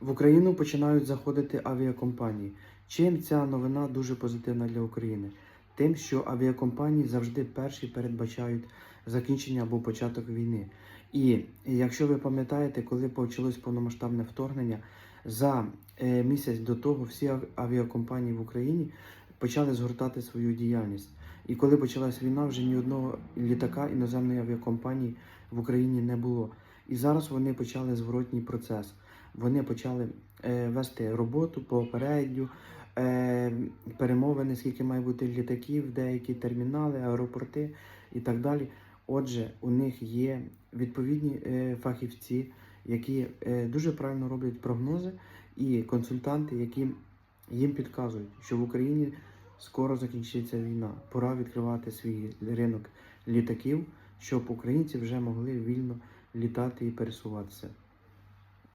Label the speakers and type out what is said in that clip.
Speaker 1: В Україну починають заходити авіакомпанії. Чим ця новина дуже позитивна для України? Тим, що авіакомпанії завжди перші передбачають закінчення або початок війни. І якщо ви пам'ятаєте, коли почалось повномасштабне вторгнення, за е, місяць до того всі авіакомпанії в Україні почали згортати свою діяльність. І коли почалась війна, вже ні одного літака іноземної авіакомпанії в Україні не було. І зараз вони почали зворотній процес. Вони почали е, вести роботу попередню, е, перемовини, скільки має бути літаків, деякі термінали, аеропорти і так далі. Отже, у них є відповідні е, фахівці, які е, дуже правильно роблять прогнози, і консультанти, які їм підказують, що в Україні скоро закінчиться війна. Пора відкривати свій ринок літаків, щоб українці вже могли вільно літати і пересуватися.